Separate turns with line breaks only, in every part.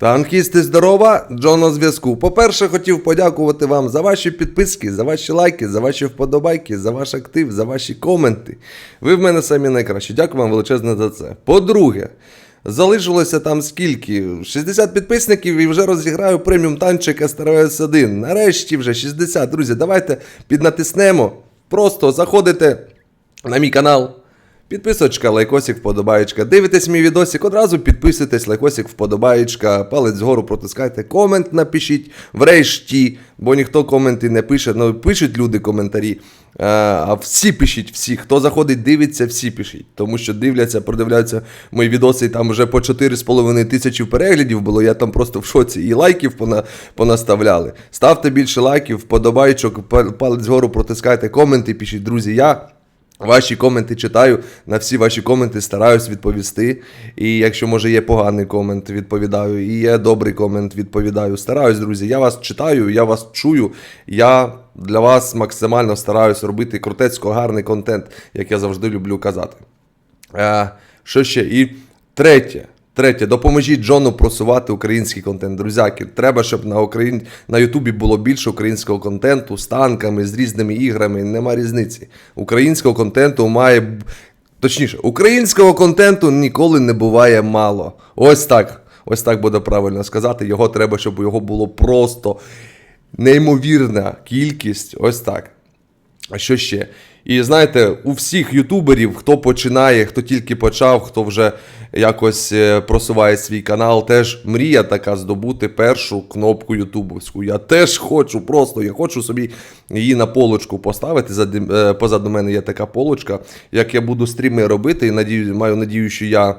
Танкісти здорова, Джон на зв'язку. По-перше, хотів подякувати вам за ваші підписки, за ваші лайки, за ваші вподобайки, за ваш актив, за ваші коменти. Ви в мене самі найкращі. Дякую вам величезне за це. По-друге, залишилося там скільки? 60 підписників і вже розіграю преміум танчик STRS 1. Нарешті вже 60. Друзі, давайте піднатиснемо. Просто заходите на мій канал. Підписочка, лайкосик, вподобаєчка. Дивитесь мій відосик, одразу підписуйтесь, лайкосик, вподобаєчка, палець згору протискайте, комент напишіть врешті, бо ніхто коменти не пише. Ну, пишуть люди коментарі. А, а всі пишіть, всі. Хто заходить, дивиться, всі пишіть. Тому що дивляться, продивляються мої відоси, і там вже по 4,5 тисячі переглядів було. Я там просто в шоці. І лайків пона, понаставляли. Ставте більше лайків, вподобайчок, палець згору протискайте, коменти пишіть, друзі. Я. Ваші коменти читаю, на всі ваші коменти стараюсь відповісти. І якщо може є поганий комент, відповідаю, і є добрий комент, відповідаю. Стараюсь, друзі. Я вас читаю, я вас чую. Я для вас максимально стараюсь робити крутецько гарний контент, як я завжди люблю казати. Е, що ще? І третє. Третє, допоможіть Джону просувати український контент. Друзяки, треба, щоб на Україн... на Ютубі було більше українського контенту з танками, з різними іграми. Нема різниці. Українського контенту має. Точніше, українського контенту ніколи не буває мало. Ось так. Ось так буде правильно сказати. Його треба, щоб його було просто неймовірна кількість. Ось так. А що ще? І знаєте, у всіх ютуберів, хто починає, хто тільки почав, хто вже якось е, просуває свій канал, теж мрія така здобути першу кнопку ютубовську. Я теж хочу, просто я хочу собі її на полочку поставити. Е, Позаду мене є така полочка. Як я буду стріми робити, і надію, маю надію, що я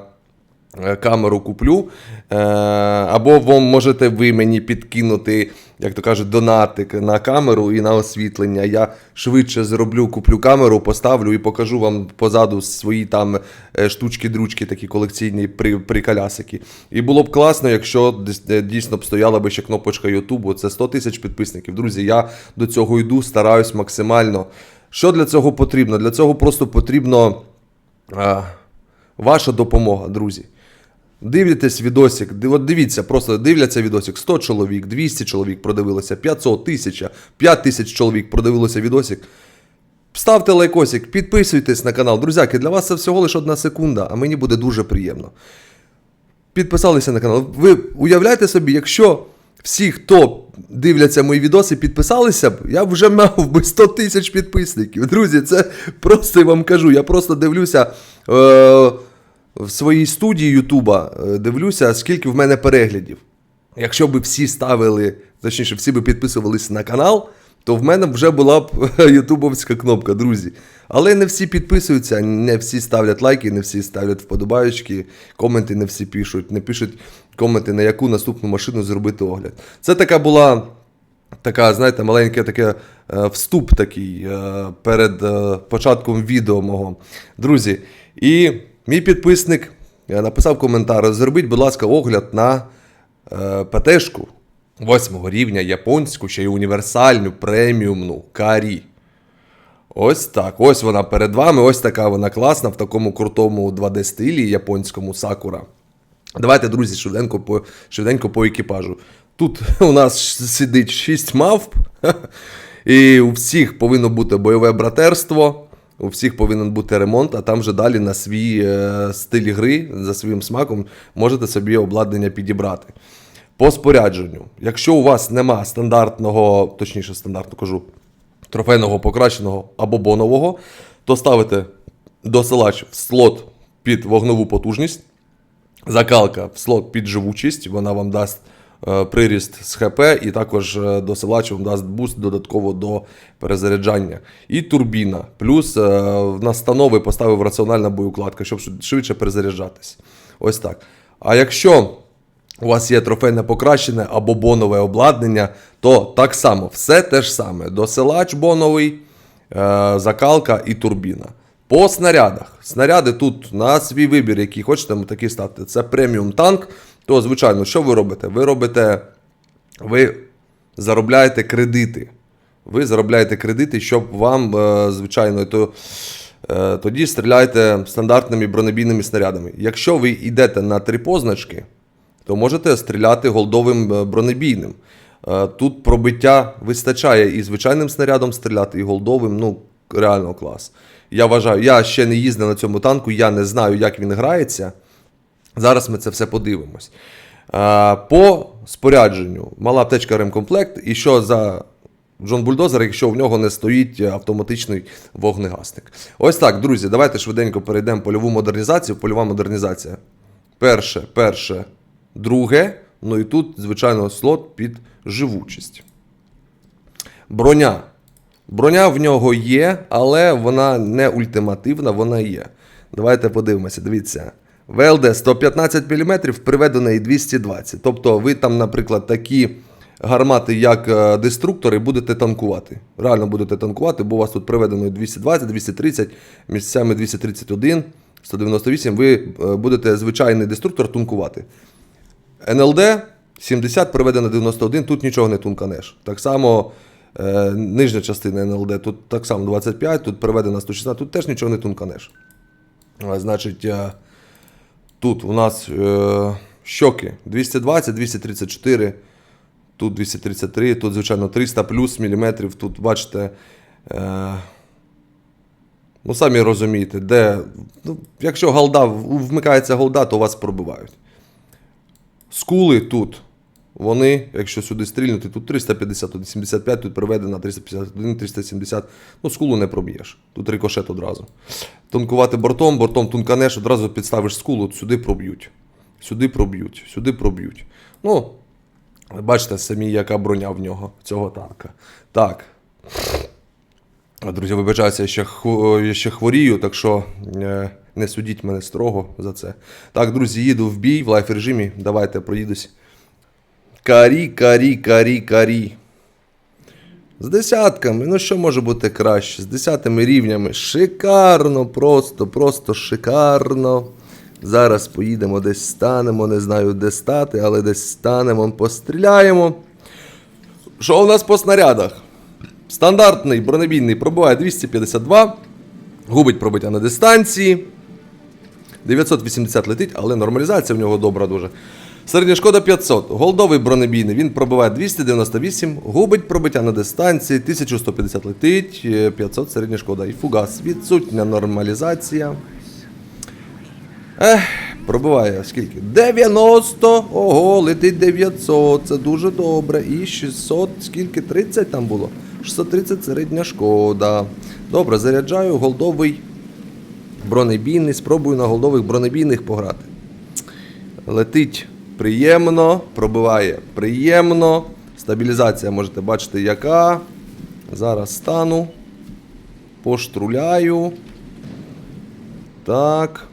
камеру куплю. Е, Або вам можете ви мені підкинути, як то кажуть, донатик на камеру і на освітлення. Я швидше зроблю, куплю камеру, поставлю і покажу вам позаду свої там е, штучки-дручки, такі колекційні при, приколясики. І було б класно, якщо е, дійсно б стояла би ще кнопочка Ютубу. Це 100 тисяч підписників. Друзі, я до цього йду, стараюсь максимально. Що для цього потрібно? Для цього просто потрібно. Ваша допомога, друзі. Дивитесь відосик, от дивіться, просто дивляться відосик. 100 чоловік, 200 чоловік продивилося, 500, 1000, 5000 чоловік продивилося відосик. Ставте лайкосик, підписуйтесь на канал. Друзяки, для вас це всього лише одна секунда, а мені буде дуже приємно. Підписалися на канал. Ви уявляєте собі, якщо всі, хто дивляться мої відоси, підписалися б, я вже мав би 100 тисяч підписників. Друзі, це просто я вам кажу. Я просто дивлюся е, в своїй студії Ютуба, е, дивлюся, скільки в мене переглядів. Якщо б всі ставили, точніше, всі би підписувались на канал, то в мене вже була б ютубовська кнопка, друзі. Але не всі підписуються, не всі ставлять лайки, не всі ставлять вподобаючки, коменти не всі пишуть, не пишуть коменти, на яку наступну машину зробити огляд. Це така була така, знаєте, маленьке таке е, вступ такий е, перед початком відео мого. Друзі, і мій підписник написав коментар: зробіть, будь ласка, огляд на е, ПТшку 8 рівня японську, ще й універсальну преміумну карі. Ось так. Ось вона перед вами. Ось така вона класна в такому крутому 2D стилі японському сакура. Давайте, друзі, швиденько по, швиденько по екіпажу. Тут у нас сидить 6 мавп, і у всіх повинно бути бойове братерство, у всіх повинен бути ремонт, а там вже далі на свій е, стиль гри, за своїм смаком, можете собі обладнання підібрати. По спорядженню, якщо у вас нема стандартного, точніше, стандартно кажу, трофейного покращеного або бонового, то ставите досилач в слот під вогнову потужність. Закалка в слот під живучість, вона вам дасть приріст з ХП, і також е, досилач вам дасть буст додатково до перезаряджання. І турбіна. Плюс е, в настанови поставив раціональна боєукладка, щоб швидше перезаряджатись. Ось так. А якщо у вас є трофейне покращене або бонове обладнання, то так само все те ж саме. Досилач боновий, е, закалка і турбіна. По снарядах. Снаряди тут на свій вибір, який хочете, такі ставте. Це преміум танк. То, звичайно, що ви робите? Ви робите. Ви заробляєте кредити. Ви заробляєте кредити, щоб вам, е, звичайно, то, е, тоді стріляєте стандартними бронебійними снарядами. Якщо ви йдете на три позначки, то можете стріляти голдовим е, бронебійним. Тут пробиття вистачає і звичайним снарядом стріляти, і голдовим, ну, реально клас. Я вважаю, я ще не їздив на цьому танку, я не знаю, як він грається. Зараз ми це все подивимось. По спорядженню мала аптечка ремкомплект, і що за Джон Бульдозер, якщо в нього не стоїть автоматичний вогнегасник. Ось так, друзі, давайте швиденько перейдемо в польову модернізацію. Польова модернізація. Перше, перше, друге. Ну і тут, звичайно, слот під живучість. Броня. Броня в нього є, але вона не ультимативна, вона є. Давайте подивимося, дивіться. ВЛД 115 мм, приведе до 220. Тобто ви там, наприклад, такі гармати, як е, деструктори, будете танкувати. Реально будете танкувати, бо у вас тут приведено 220, 230, місцями 231, 198. Ви е, будете звичайний деструктор тункувати. НЛД 70 приведено 91, тут нічого не тунканеш. Так само е, нижня частина НЛД, тут так само 25, тут приведена 116, тут теж нічого не тунканеш. Значить, тут у нас е, щоки 220, 234, тут 233, тут, звичайно, 300 плюс міліметрів. Тут, бачите, е, ну самі розумієте, де. Ну, якщо голда, вмикається голда, то вас пробивають. Скули тут. Вони, якщо сюди стрільнути, тут 350, тут 75, тут приведено 351, 370. Ну, скулу не проб'єш. Тут рикошет одразу. Тонкувати бортом, бортом тунканеш, одразу підставиш скулу, от сюди проб'ють. Сюди проб'ють, сюди проб'ють. Ну, ви бачите самі, яка броня в нього, цього танка. Так. Друзі, вибачаюся, я ще, я ще хворію, так що е, не судіть мене строго за це. Так, друзі, їду в бій в лайф режимі. Давайте проїдусь. Карі, карі, карі, карі. З десятками, ну що може бути краще? З десятими рівнями. Шикарно, просто, просто шикарно. Зараз поїдемо десь станемо, не знаю де стати, але десь станемо, постріляємо. Що у нас по снарядах? Стандартний бронебійний пробиває 252, губить пробиття на дистанції. 980 летить, але нормалізація в нього добра дуже. Середня шкода 500. Голдовий бронебійний він пробиває 298, губить пробиття на дистанції, 1150 летить, е, 500 середня шкода. І фугас. Відсутня нормалізація. Ех, пробиває скільки? 90! Ого, летить 900, це дуже добре. І 600, скільки? 30 там було? 630 середня шкода. Добре, заряджаю голдовий бронебійний. Спробую на голдових бронебійних пограти. Летить приємно, пробиває приємно. Стабілізація можете бачити, яка. Зараз стану. Поштруляю. Так.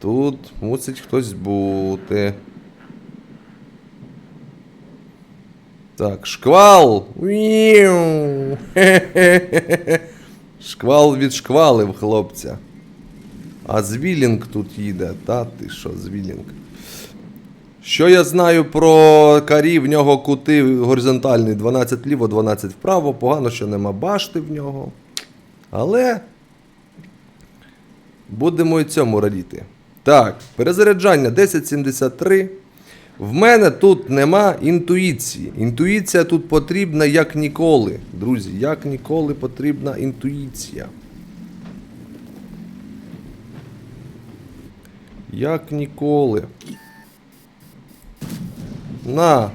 Тут мусить хтось бути. Так, шквал! Уіу! Хе-хе-хе-хе. Шквал відшквалив хлопця. А звілінг тут їде, та ти що, звілінг? Що я знаю про карі, в нього кути горизонтальні 12 вліво, 12 вправо. Погано, що нема башти в нього. Але будемо і цьому радіти. Так, перезаряджання 1073. В мене тут нема інтуїції. Інтуїція тут потрібна як ніколи. Друзі, як ніколи потрібна інтуїція. Як ніколи. На.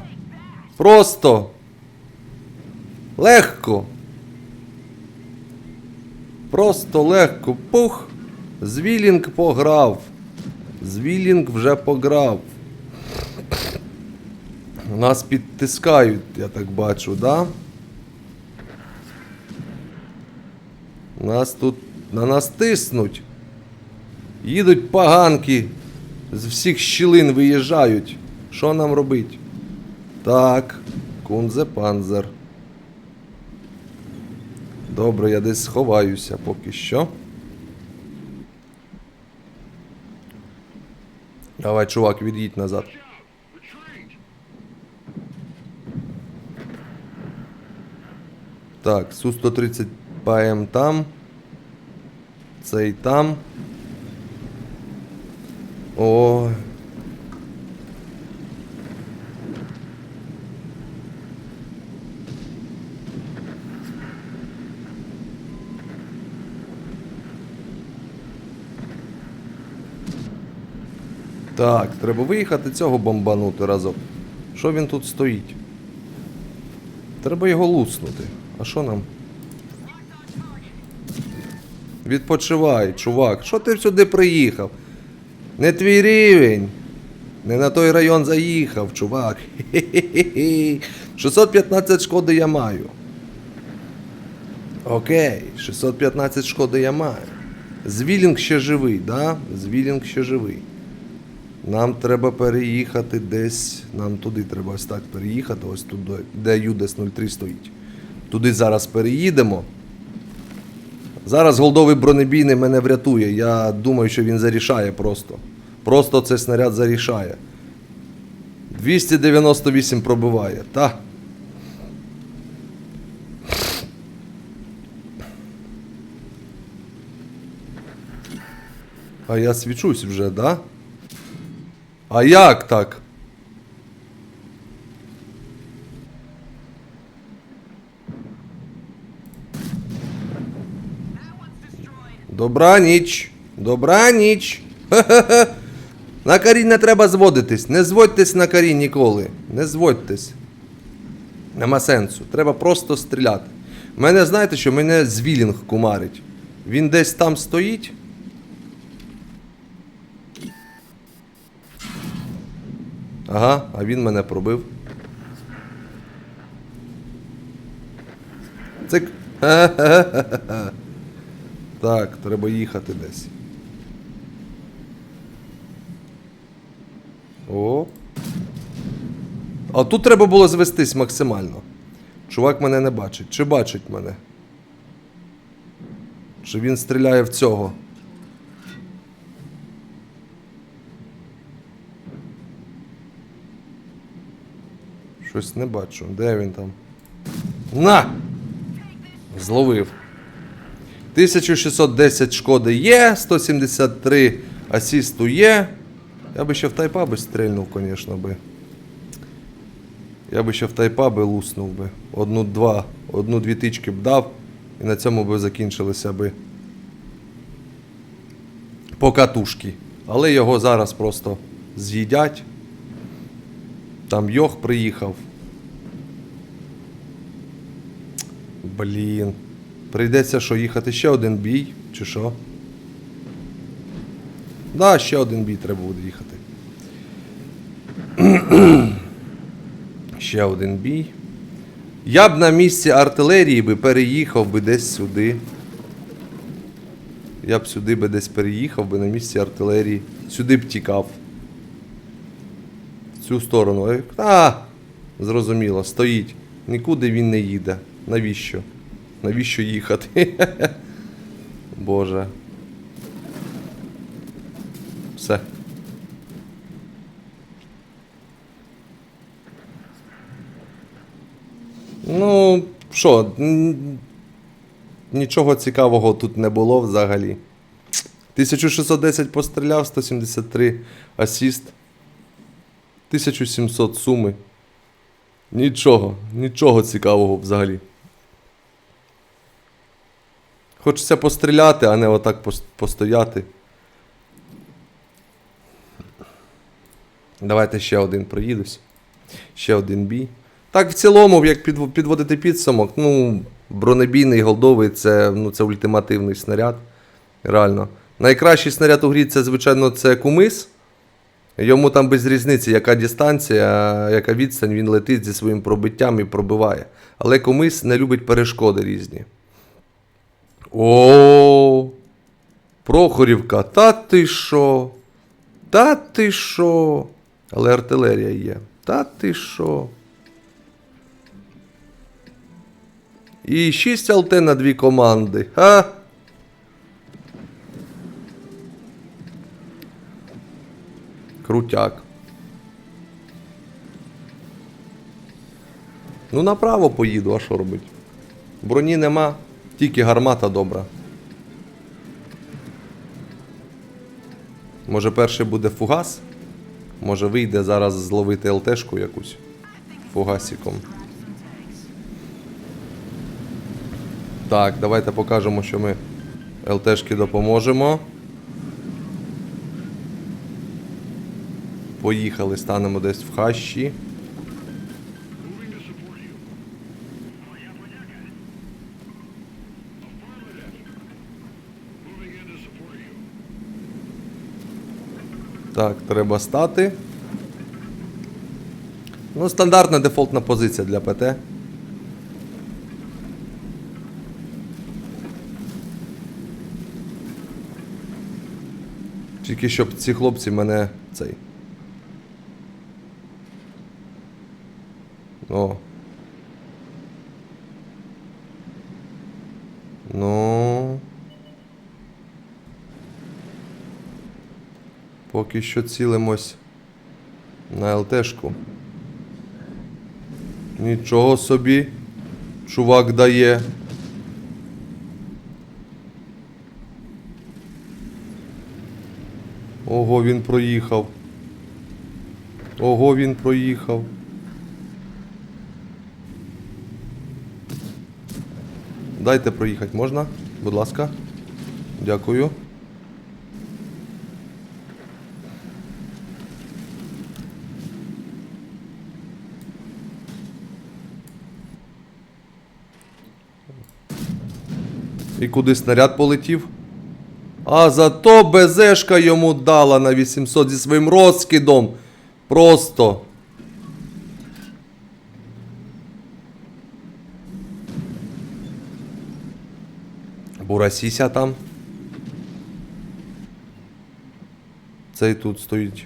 Просто. Легко. Просто легко. Пух. Звілінг пограв. Звілінг вже пограв. Нас підтискають, я так бачу, да? Нас тут на нас тиснуть. Їдуть поганки, з всіх щілин виїжджають. Що нам робить? Так, кунзе панзер. Добре, я десь сховаюся поки що. Давай, чувак, від'їдь назад. Так, Су-130 ПМ там. Цей там. О. Так, треба виїхати цього бомбанути разом. Що він тут стоїть? Треба його луснути. А що нам? Відпочивай, чувак. Що ти сюди приїхав? Не твій рівень. Не на той район заїхав, чувак. Хе-хе-хе. 615 шкоди я маю. Окей, 615 шкоди я маю. Звілінг ще живий, да? Звілінг ще живий. Нам треба переїхати десь. Нам туди треба так переїхати, ось туди, де Юдес 03 стоїть. Туди зараз переїдемо. Зараз голдовий бронебійний мене врятує. Я думаю, що він зарішає просто. Просто цей снаряд зарішає. 298 пробиває. Та. А я свічусь вже, да? А як так? Добра ніч. Добра ніч. На карі не треба зводитись. Не зводьтесь на карі ніколи. Не зводьтесь. Нема сенсу. Треба просто стріляти. Мене, знаєте, що мене звілінг кумарить. Він десь там стоїть. Ага, а він мене пробив. Цик. Ха-ха-ха-ха. Так, треба їхати десь. О. А тут треба було звестись максимально. Чувак мене не бачить. Чи бачить мене? Чи він стріляє в цього? Щось не бачу. Де він там? На! Зловив. 1610 шкоди є, 173 асісту є. Я би ще в тайпа би стрельнув, звісно би. Я би ще в тайпа би луснув би. Одну-два, одну-дві тички б дав, і на цьому би закінчилися би покатушки. Але його зараз просто з'їдять. Там Йох приїхав. Блін. Прийдеться що, їхати ще один бій, чи що? Да, ще один бій треба буде їхати. ще один бій. Я б на місці артилерії би переїхав би десь сюди. Я б сюди би десь переїхав би на місці артилерії. Сюди б тікав. В цю сторону. Е, А, зрозуміло, стоїть. Нікуди він не їде. Навіщо? Навіщо їхати? Боже. Все. Ну, що, нічого цікавого тут не було взагалі. 1610 постріляв, 173 асіст. 1700 суми. Нічого, нічого цікавого взагалі. Хочеться постріляти, а не отак постояти. Давайте ще один проїдусь. Ще один бій. Так, в цілому, як підводити підсумок, ну, бронебійний голдовий це, ну, це ультимативний снаряд. Реально. Найкращий снаряд у грі це, звичайно, це кумис. Йому там без різниці, яка дистанція, яка відстань, він летить зі своїм пробиттям і пробиває. Але кумис не любить перешкоди різні. О, Прохорівка, та ти що? Та ти що? Але артилерія є. Та ти що? І 6 ЛТ на дві команди. Ха? Крутяк. Ну, направо поїду, а що робить? Броні нема, тільки гармата добра. Може перший буде фугас? Може вийде зараз зловити ЛТшку якусь фугасиком. Так, давайте покажемо, що ми ЛТшки допоможемо. Поїхали, станемо десь в хащі. Так, треба стати. Ну, стандартна дефолтна позиція для ПТ. Тільки щоб ці хлопці мене цей. О. Ну. Поки що цілимось на ЛТшку. Нічого собі. Чувак дає. Ого, він проїхав. Ого, він проїхав. Дайте проїхати, можна? Будь ласка. Дякую. І куди снаряд полетів? А зато БЗшка йому дала на 800 зі своїм розкидом. Просто. Бурасіся там. Цей тут стоїть.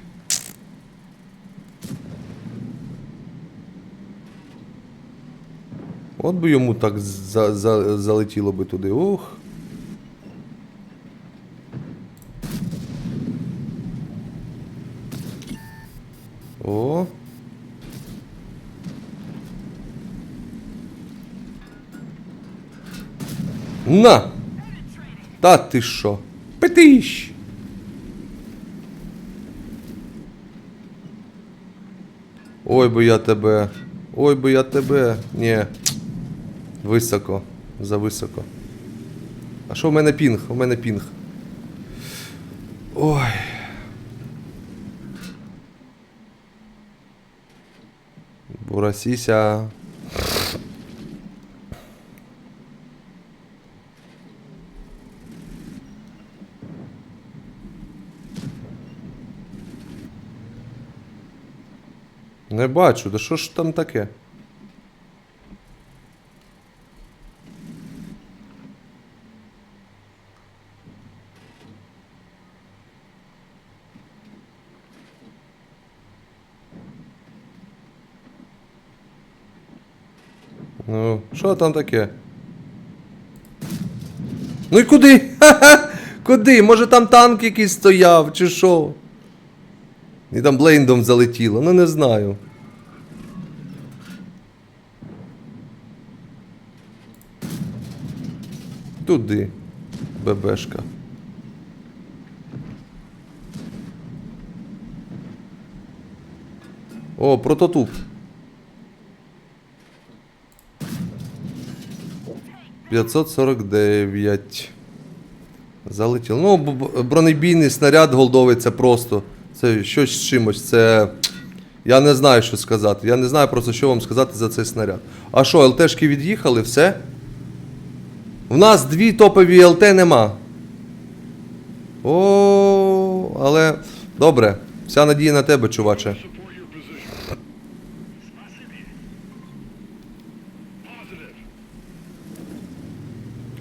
От би йому так за, за, залетіло би туди. Ух. О. На! Та ти що? Петищ! Ой би я тебе. Ой би я тебе. Ні. Високо. Зависоко. А що в мене пінг? У мене пінг. Ой. Бурасіся. Не бачу, да що ж там таке? Ну, що там таке? Ну і куди? Ха-ха! Куди? Може там танк якийсь стояв, чи що? І там блейндом залетіло, ну не знаю. Туди. ББшка. О, прототуп. П'ятсот сорок дев'ять. Залетіло. Ну, бронебійний снаряд голдовий це просто. Це щось з чимось. Це. Я не знаю, що сказати. Я не знаю просто, що вам сказати за цей снаряд. А що, ЛТшки від'їхали, все? В нас дві топові ЛТ нема. О, але. Добре. Вся надія на тебе, чуваче.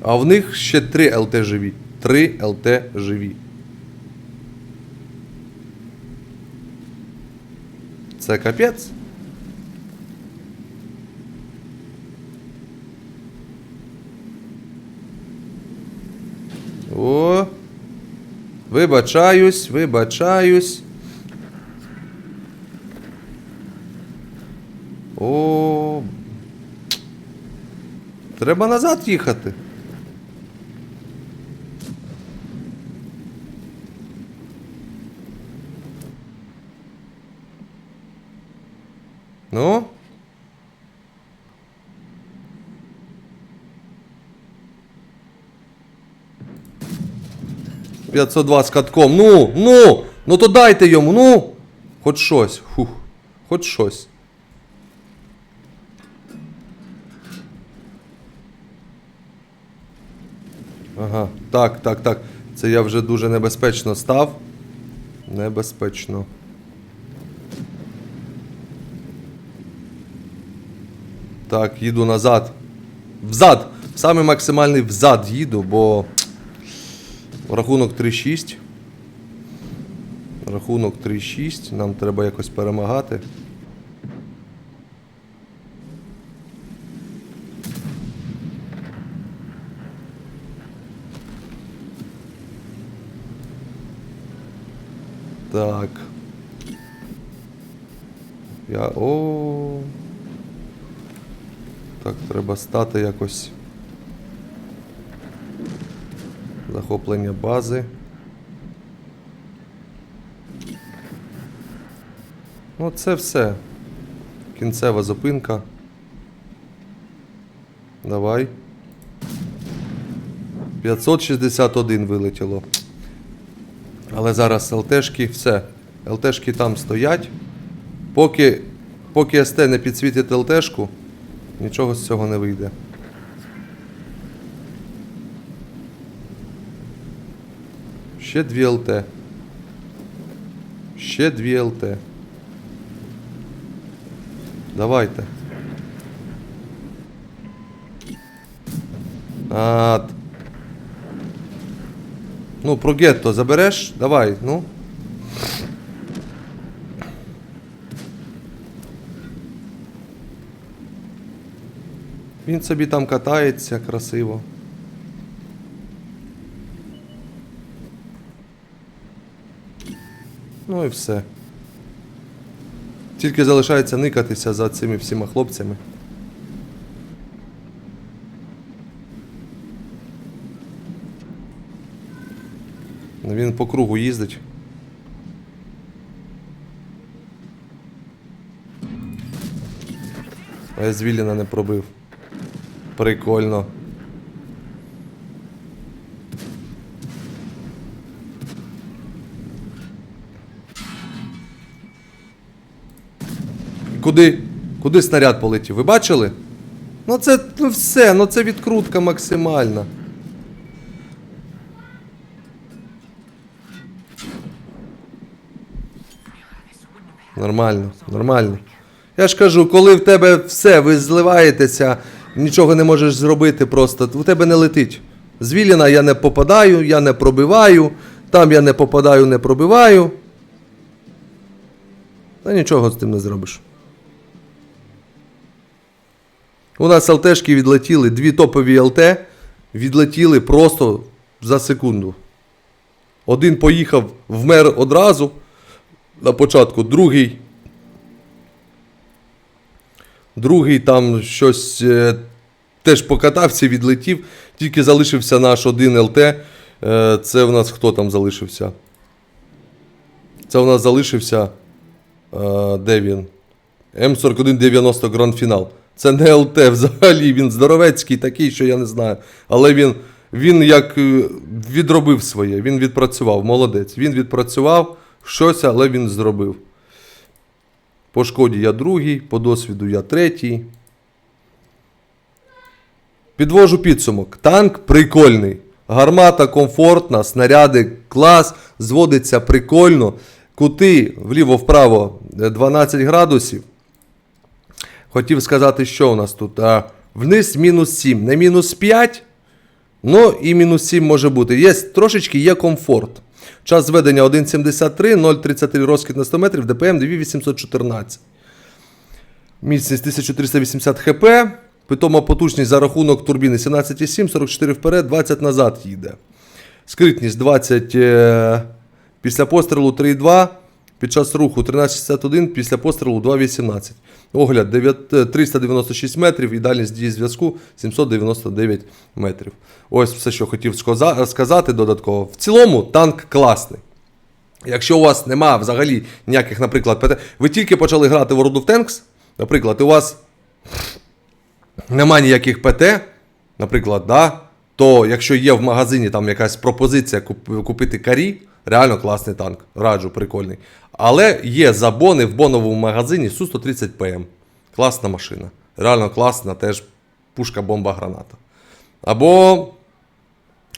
А в них ще три ЛТ живі. Три ЛТ живі. Це капець. О. Вибачаюсь, вибачаюсь. О. Треба назад їхати. Ну? П'ятсот два з катком. Ну, ну, ну то дайте йому, ну. Хоч щось. Фух. Хоч щось. Ага, так, так, так. Це я вже дуже небезпечно став. Небезпечно. Так, їду назад. Взад! Саме максимальний взад їду, бо рахунок 3-6. Рахунок 3-6. Нам треба якось перемагати. Так. Я. О. Так, треба стати якось. Захоплення бази. Ну, це все. Кінцева зупинка. Давай. 561 вилетіло. Але зараз ЛТшки, все. ЛТшки там стоять. Поки, поки СТ не підсвітить ЛТшку, нічого з цього не вийде. Ще дві ЛТ. Ще дві ЛТ. Давайте. А, Ну, про гетто забереш? Давай, ну. Він собі там катається красиво. Ну і все. Тільки залишається никатися за цими всіма хлопцями. Він по кругу їздить. А я Звіліна не пробив. Прикольно. Куди? Куди снаряд полетів? Ви бачили? Ну це ну все, ну це відкрутка максимальна. Нормально, нормально. Я ж кажу, коли в тебе все, ви зливаєтеся, нічого не можеш зробити просто, у тебе не летить. З я не попадаю, я не пробиваю, там я не попадаю, не пробиваю. Та нічого з тим не зробиш. У нас ЛТшки відлетіли, дві топові ЛТ відлетіли просто за секунду. Один поїхав, вмер одразу на початку, другий. Другий там щось е, теж покатався, відлетів, тільки залишився наш один ЛТ. Е, це в нас хто там залишився? Це в нас залишився. Е, де він? М4190 Гранд Фінал. Це не ЛТ взагалі, він здоровецький такий, що я не знаю. Але він, він як е, відробив своє, він відпрацював, молодець. Він відпрацював щось, але він зробив. По шкоді я другий, по досвіду я третій. Підвожу підсумок. Танк прикольний. Гармата комфортна, снаряди клас, зводиться прикольно. Кути вліво-вправо е, 12 градусів. Хотів сказати, що у нас тут. А, вниз мінус 7, не мінус 5. Ну і мінус 7 може бути. Є трошечки є комфорт. Час зведення 1,73, 0,33 розкид на 100 метрів, ДПМ 2814. Міцність 1380 хп. Питома потужність за рахунок турбіни 17,7, 44 вперед, 20 назад їде. Скритність 20 е, після пострілу 3,2. Під час руху 13,61, після пострілу 2,18. Огляд 9, е, 396 метрів і дальність дії зв'язку 799 метрів. Ось все, що хотів сказати додатково. В цілому танк класний. Якщо у вас нема взагалі ніяких, наприклад, ПТ, ви тільки почали грати в World of Tanks, наприклад, і у вас нема ніяких ПТ, наприклад, да, то якщо є в магазині там якась пропозиція купити карі, реально класний танк. Раджу, прикольний. Але є за бони в боновому магазині Су-130 ПМ. Класна машина. Реально класна, теж пушка, бомба, граната. Або.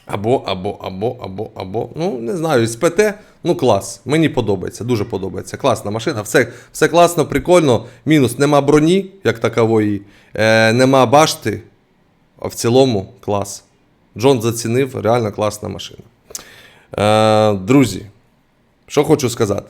Або, або, або, або, або. Ну, не знаю, з ПТ, ну клас. Мені подобається, дуже подобається. Класна машина, все, все класно, прикольно. Мінус, нема броні, як такової, е, нема башти. А в цілому клас. Джон зацінив, реально класна машина. Е, друзі, що хочу сказати.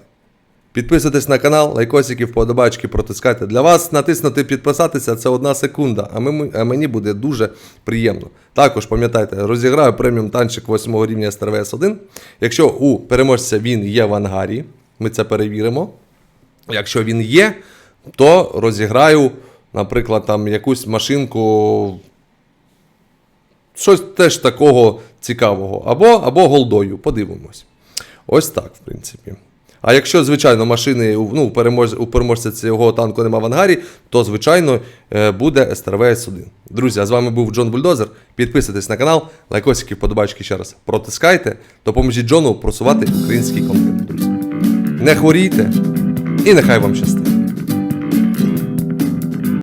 Підписуйтесь на канал, лайкосики, вподобачки протискайте. Для вас натиснути підписатися це одна секунда, а, ми, а мені буде дуже приємно. Також пам'ятайте, розіграю преміум танчик 8 рівня СТРВС 1. Якщо у переможця він є в ангарі, ми це перевіримо. Якщо він є, то розіграю, наприклад, там якусь машинку. Щось теж такого цікавого. Або, або голдою. Подивимось. Ось так, в принципі. А якщо, звичайно, машини ну, у перемож... переможця цього танку нема в ангарі, то, звичайно, буде буде СТРВС 1. Друзі, а з вами був Джон Бульдозер. Підписуйтесь на канал, лайкосики, подобачки ще раз протискайте. Допоможіть Джону просувати український контент, друзі. Не хворійте і нехай вам щастить.